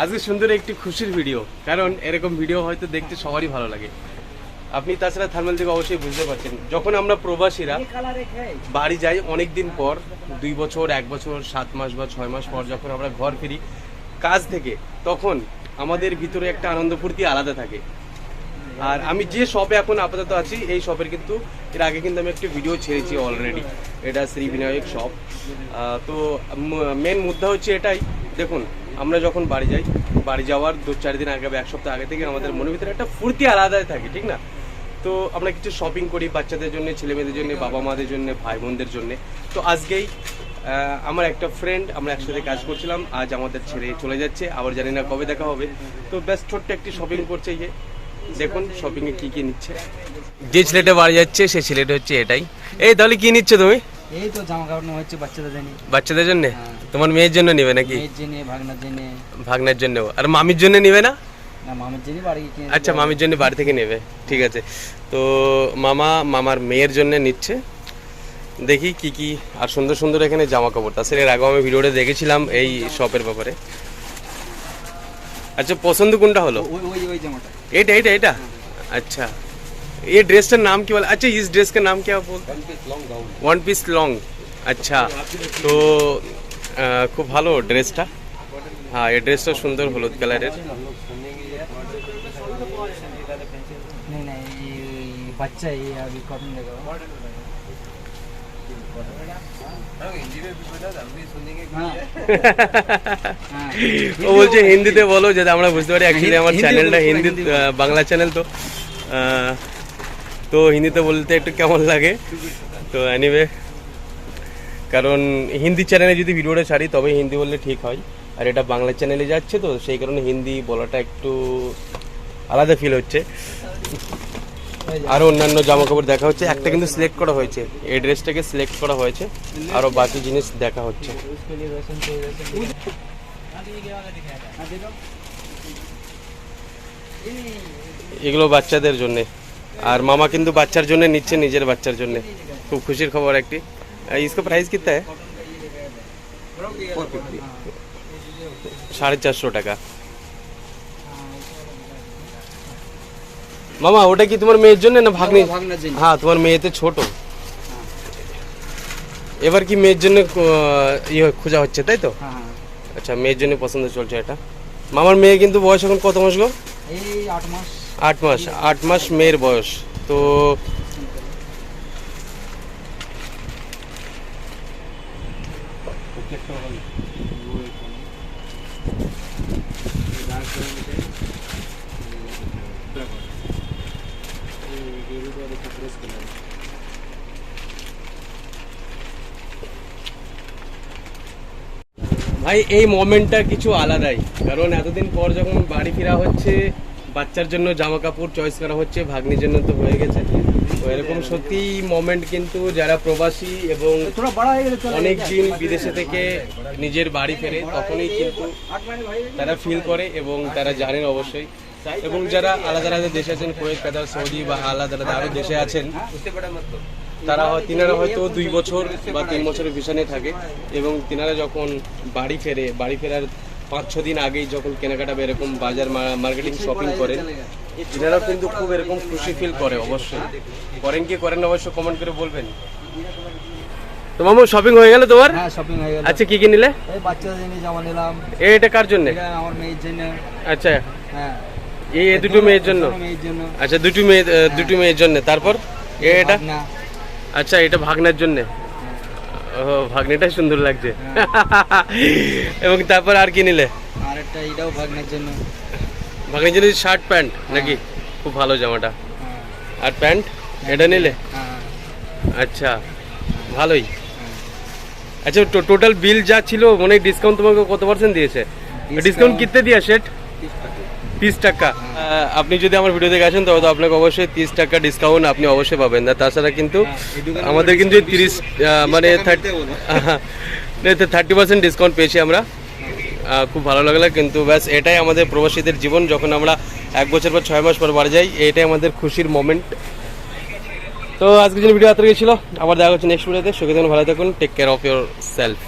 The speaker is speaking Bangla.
আজকে সুন্দর একটি খুশির ভিডিও কারণ এরকম ভিডিও হয়তো দেখতে সবারই ভালো লাগে। আপনি তাছাড়া থার্মাল থেকে অবশ্যই বুঝতে পারছেন, যখন আমরা প্রবাসীরা বাড়ি যাই অনেক দিন পর, দুই বছর, এক বছর, সাত মাস বা ছয় মাস পর যখন আমরা ঘর ফিরি কাজ থেকে, তখন আমাদের ভিতরে একটা আনন্দ ফুর্তি আলাদা থাকে। আর আমি যে শপে এখন আপাতত আছি, এই শপের কিন্তু, এর আগে কিন্তু আমি একটা ভিডিও ছেড়েছি অলরেডি এটা শ্রী বিনায়ক শপ তো মেন মুদ্রা হচ্ছে এটাই। দেখুন আমরা যখন বাড়ি যাই বাড়ি যাওয়ার দু চার দিন আগে বা এক সপ্তাহ আগে থেকে আমাদের মনের ভিতরে একটা ফুর্তি আলাদাই থাকে ঠিক না? তো আমরা কিছু শপিং করি বাচ্চাদের জন্য ছেলে মেয়েদের জন্য বাবা মাদের জন্য ভাই বোনদের জন্য। তো আজকেই আমার একটা ফ্রেন্ড আমরা একসাথে কাজ করছিলাম আজ আমাদের ছেড়ে চলে যাচ্ছে আবার জানি না কবে দেখা হবে। তো ব্যাস ছোট্ট একটি শপিং করছে ইয়ে দেখুন শপিং এ কি কি নিচ্ছে। যে ছেলেটা বাড়ি যাচ্ছে সেই ছেলেটা হচ্ছে এটাই। এই তাহলে কি নিচ্ছে তুমি? এই তো জামা কাপড় হচ্ছে বাচ্চাদের জন্য। বাচ্চাদের জন্য? হ্যাঁ। তোমার মেয়ের জন্য নিবে নাকি মেয়ের জন্য ভাগনার জন্য ভাগনার জন্য আর মামির জন্য নিবে না না মামের জন্য বাড়ি কিনে দিতে আচ্ছা হবে। মামির জন্য বাড়ি থেকে নেবে ঠিক আছে তো মামা মামার মেয়ের জন্য নিচ্ছে দেখি কি কি আর সুন্দর সুন্দর এখানে জামা কাপড় তাছাড়া এর আগেও আমি ভিডিওটা দেখেছিলাম এই শপের ব্যাপারে আচ্ছা পছন্দ কোনটা হলো ওই ওই ওই জামাটা এটা এটা এটা अच्छा ये ड्रेस का नाम क्या बोला अच्छा इस ड्रेस का नाम क्या बोलते वन পিস লং আচ্ছা তো আহ, খুব ভালো ড্রেসটা। হ্যাঁ এই ড্রেসটা সুন্দর হলুদ কালারের। ও বলছে হিন্দিতে বলো যাতে আমরা বুঝতে পারি অ্যাকচুয়ালি আমার চ্যানেলটা হিন্দি বাংলা চ্যানেল তো তো হিন্দিতে বলতে একটু কেমন লাগে তো অ্যানিওয়ে কারণ হিন্দি চ্যানেলে যদি ভিডিওটা ছাড়ি তবে হিন্দি বললে ঠিক হয়। আর এটা বাংলা চ্যানেলে যাচ্ছে তো, সেই কারণে হিন্দি বলাটা একটু আলাদা ফিল হচ্ছে। আরও অন্যান্য জামা কাপড় দেখা হচ্ছে। একটা কিন্তু সিলেক্ট করা হয়েছে। এই ড্রেসটাকে সিলেক্ট করা হয়েছে। আরও বাকি জিনিস দেখা হচ্ছে। এগুলো বাচ্চাদের জন্যে। আর মামা কিন্তু বাচ্চার জন্য নিচ্ছে, নিজের বাচ্চার জন্য। খুব খুশির খবর একটি। इसका प्राइस कितना है সাড়ে চারশো টাকা মামা ওটা কি তোমার মেয়ের জন্য না ভাগ্নি ভাগনার জন্য হ্যাঁ তোমার মেয়েতে ছোট এবার কি মেয়ের জন্য আহ, ইয়ে খোঁজা হচ্ছে তাই তো हाँ हाँ আচ্ছা মেয়ের জন্য পছন্দ চলছে এটা মামার মেয়ে কিন্তু বয়স এখন কত মাস গো এই আট মাস আট মাস আট মাস মেয়ের বয়স তো ভাই এই মোমেন্টটা কিছু আলাদাই। কারণ এতদিন পর যখন বাড়ি ফেরা হচ্ছে বাচ্চার জন্য জামা কাপড় চয়েস করা হচ্ছে ভাগ্নির জন্য তো হয়ে গেছে। এরকম সত্যি মোমেন্ট কিন্তু যারা প্রবাসী এবং অনেক দিন বিদেশে থেকে নিজের বাড়ি ফেরে তখনই কিন্তু তারা ফিল করে এবং তারা জানেন অবশ্যই। এবং যারা আলাদা আলাদা দেশে আছেন কোয়েত কাতার সৌদি বা আলাদা আলাদা আরও দেশে আছেন তারা তিনারা হয়তো দুই বছর বা তিন বছরের ভিসা থাকে এবং তিনারা যখন বাড়ি ফেরে বাড়ি ফেরার পাঁচ ছ দিন আগেই যখন কেনাকাটা বা এরকম বাজার মার্কেটিং শপিং করেন তিনারাও কিন্তু খুব এরকম খুশি ফিল করে অবশ্যই। করেন কি করেন না অবশ্যই কমেন্ট করে বলবেন। তো মামু শপিং হয়ে গেল তোমার? হ্যাঁ শপিং হয়ে গেল। আচ্ছা কি কি নিলে? এই বাচ্চাদের জন্য জামা নিলাম। এটা কার জন্য? এটা আমার মেয়ের জন্য। আচ্ছা। হ্যাঁ। এই দুটো মেয়ের জন্য? দুটো মেয়ের জন্য। আচ্ছা দুটো মেয়ে দুটো মেয়ের জন্য। তারপর? এটা আচ্ছা এটা ভাগনার জন্য। ও ভাগ্নিটা সুন্দর লাগছে। এবং তারপর আর কি নিলে? আর একটা এটাও ভাগনার জন্য। ভাগ্নির জন্য শার্ট প্যান্ট নাকি? খুব ভালো জামাটা। হ্যাঁ। আর প্যান্ট এটা নিলে? হ্যাঁ। আচ্ছা ভালোই। আচ্ছা টোটাল বিল যা ছিল মনে ডিসকাউন্ট তোমাকে কত পার্সেন্ট দিয়েছে? ডিসকাউন্ট কিতনে দিয়া সেট তিরিশ টাকা। আপনি যদি আমার ভিডিও দেখে আসেন তবে তো আপনাকে অবশ্যই তিরিশ টাকা ডিসকাউন্ট আপনি অবশ্যই পাবেন। না তাছাড়া কিন্তু আমাদের কিন্তু তিরিশ মানে থার্টি থার্টি পার্সেন্ট ডিসকাউন্ট পেয়েছি আমরা। খুব ভালো লাগল কিন্তু ব্যাস এটাই আমাদের প্রবাসীদের জীবন। যখন আমরা এক বছর পর ছয় মাস পর বাড়ি যাই এটাই আমাদের খুশির মোমেন্ট তো আজকের জন্য ভিডিও এত ছিল। আবার দেখা হচ্ছে নেক্সট ভিডিওতে সুখে থাকুন ভালো থাকুন take care of your self